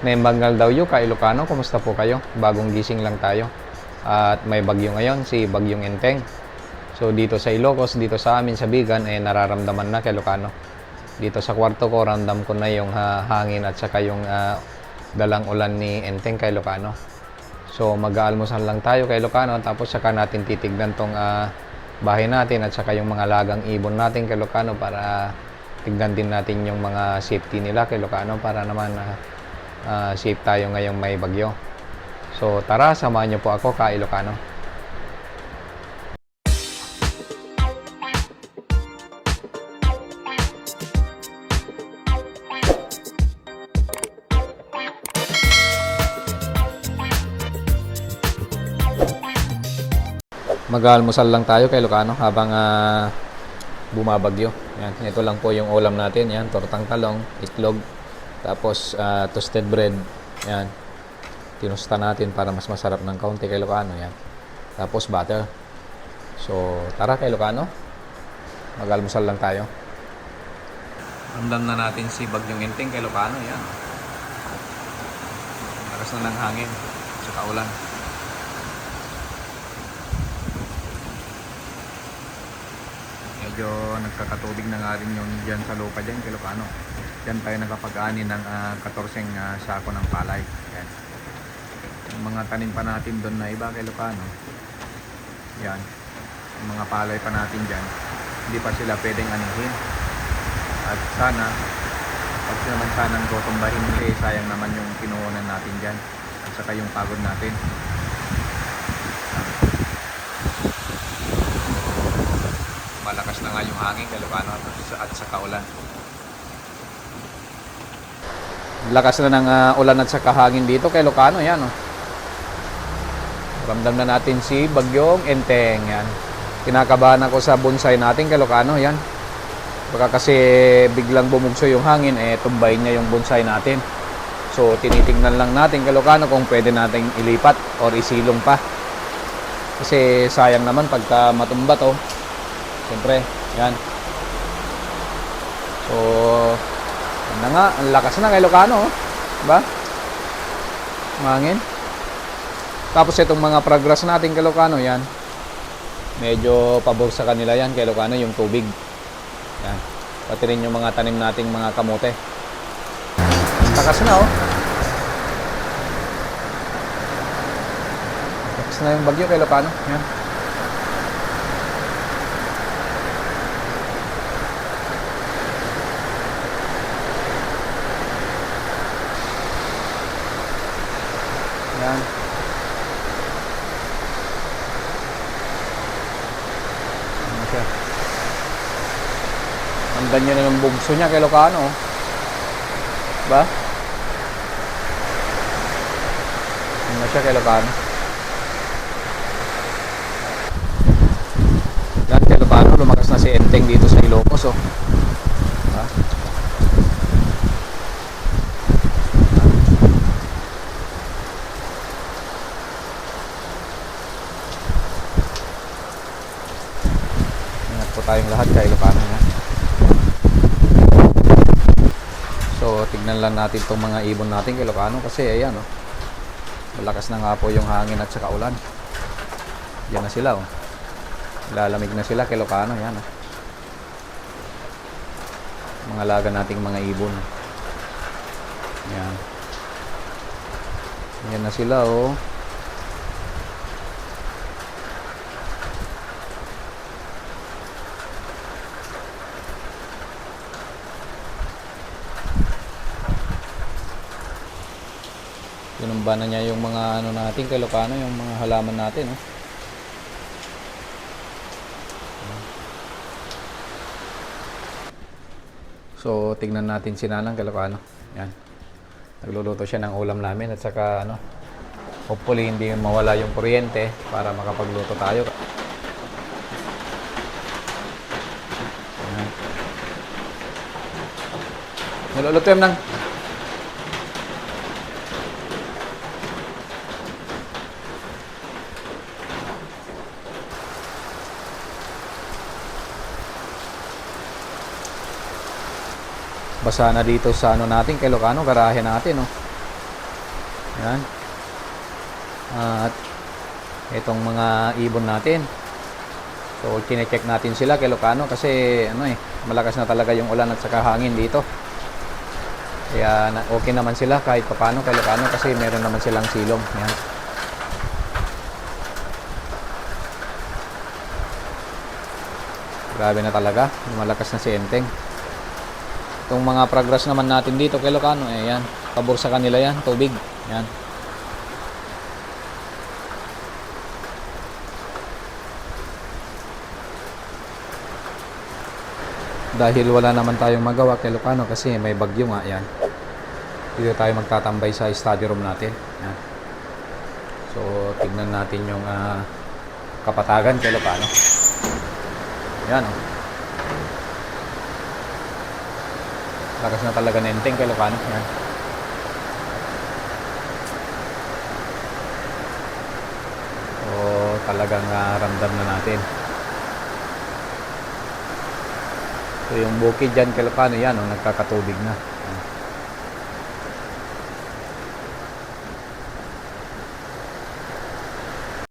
Nembangal daw yu, ka Ilocano, kumusta po kayo? Bagong gising lang tayo. At may bagyo ngayon, si Bagyong Enteng. So dito sa Ilocos, dito sa amin sa Bigan, eh nararamdaman na kay Ilocano. Dito sa kwarto ko, ramdam ko na yung ah, hangin at saka yung ah, dalang ulan ni Enteng kay Ilocano. So mag-aalmusal lang tayo kay Ilocano tapos saka natin titignan tong ah, bahay natin at saka yung mga lagang ibon natin kay Ilocano para tignan din natin yung mga safety nila kay Ilocano para naman ah, ah, safe tayo ngayong may bagyo. So tara, samahan niyo po ako ka Ilocano. Mag-almusal lang tayo kay Lucano habang ah, bumabagyo. Yan, ito lang po yung ulam natin. Yan, tortang talong, itlog, tapos ah, toasted bread. Yan. Tinusta natin para mas masarap ng kaunti kay Lucano. Yan. Tapos butter. So, tara kay Lucano. Mag-almusal lang tayo. Ramdam na natin si Bagyong Enteng kay Lucano. Yan. Lakas na ng hangin. Sa ulan. Medyo nagkakatubig na nga rin yung dyan sa lupa dyan kay Lucano dyan tayo nakapag-ani ng ah, 14 ah, sako ng palay. Yan. yung mga tanim pa natin doon na iba kay Lucano yan yung mga palay pa natin dyan hindi pa sila pwedeng anihin. At sana pag naman sanang tutumbahin nila eh, sayang naman yung kinuunan natin dyan. At saka yung pagod natin nga yung hangin Calocano at, sa kaulan. Lakas na ng ah, ulan at saka hangin dito kay Lucano, yan oh. Ramdam na natin si Bagyong Enteng, yan. Kinakabahan ako sa bonsai natin kay Lucano, yan. Baka kasi biglang bumugso yung hangin, eh tumbayin niya yung bonsai natin. So tinitingnan lang natin kay Lucano kung pwede nating ilipat or isilong pa. Kasi sayang naman pagka matumba to, Siyempre, yan. So, yan na nga. Ang lakas na kay Lucano. Oh. Diba? Mangin. Tapos itong mga progress natin kay Lucano, yan. Medyo pabor sa kanila yan kay Lucano, yung tubig. Yan. Pati rin yung mga tanim nating mga kamote. Lakas na, oh. Lakas na yung bagyo kay Lucano. Yan. Yan. Ano siya? Andan niya na yung bugso niya kay Lucano. oh. Ba? Ano siya kay Lucano? Yan kay Lucano, lumakas na si Enteng dito sa Ilocos. Oh. Tayong lahat kay Ilocano ha. So, tignan lang natin tong mga ibon natin kay Ilocano kasi ayan oh. Malakas na nga po yung hangin at saka ulan. Yan na sila oh. Lalamig na sila kay Ilocano yan oh. Mga laga nating mga ibon. Yan. Yan na sila oh. Tinumba na niya yung mga ano natin kay Lucano, yung mga halaman natin, oh. So, tignan natin si Nanang kay Lucano. Yan. Nagluluto siya ng ulam namin at saka ano, hopefully hindi mawala yung kuryente para makapagluto tayo. Yan. Niluluto yan nang. Basa na dito sa ano natin, kay Lucano, garahe natin, oh. Yan. At itong mga ibon natin. So, kine-check natin sila kay Lucano kasi ano eh, malakas na talaga yung ulan at saka hangin dito. Kaya okay naman sila kahit paano kay Lucano kasi meron naman silang silong. Yan. Grabe na talaga. Malakas na si Enteng. Itong mga progress naman natin dito kay Lucano, eh yan. Pabor sa kanila yan, tubig. Yan. Dahil wala naman tayong magawa kay Lucano kasi may bagyo nga yan. Dito tayo magtatambay sa study room natin. Yan. So, tignan natin yung ah, kapatagan kay Lucano. Yan oh. Lakas na talaga nenteng kay Lucano. Yan. So, talagang ah, ramdam na natin. So, yung bukid dyan kay Lucano, yan oh, nagkakatubig na.